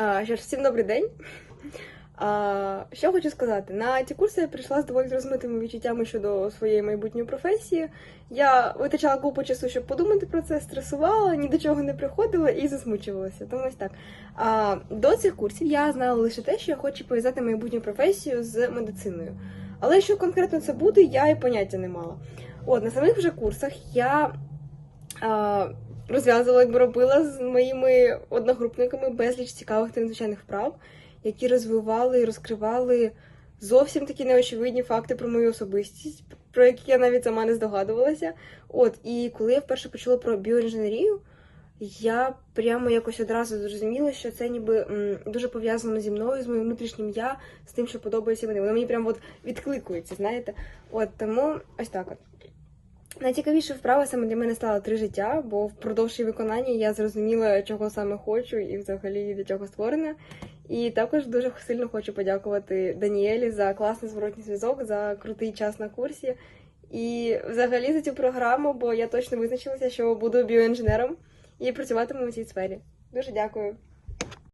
Що ж, всім добрий день. Що хочу сказати, на ці курси я прийшла з доволі розмитими відчуттями щодо своєї майбутньої професії. Я витрачала купу часу, щоб подумати про це, стресувала, ні до чого не приходила і засмучувалася. Тому ось так. До цих курсів я знала лише те, що я хочу пов'язати майбутню професію з медициною. Але що конкретно це буде, я і поняття не мала. От на самих вже курсах я розв'язувала, якби робила з моїми одногрупниками безліч цікавих та незвичайних вправ, які розвивали і розкривали зовсім такі неочевидні факти про мою особистість, про які я навіть сама не здогадувалася. От, і коли я вперше почула про біоінженерію, я прямо якось одразу зрозуміла, що це ніби м, дуже пов'язано зі мною, з моїм внутрішнім я, з тим, що подобається мені. Воно мені прямо от відкликується, знаєте. От тому ось так от. Найцікавіше вправа саме для мене стало три життя, бо впродовж її виконання я зрозуміла, чого саме хочу і взагалі для чого створена. І також дуже сильно хочу подякувати Даніелі за класний зворотній зв'язок, за крутий час на курсі. І взагалі за цю програму, бо я точно визначилася, що буду біоінженером і працюватиму у цій сфері. Дуже дякую.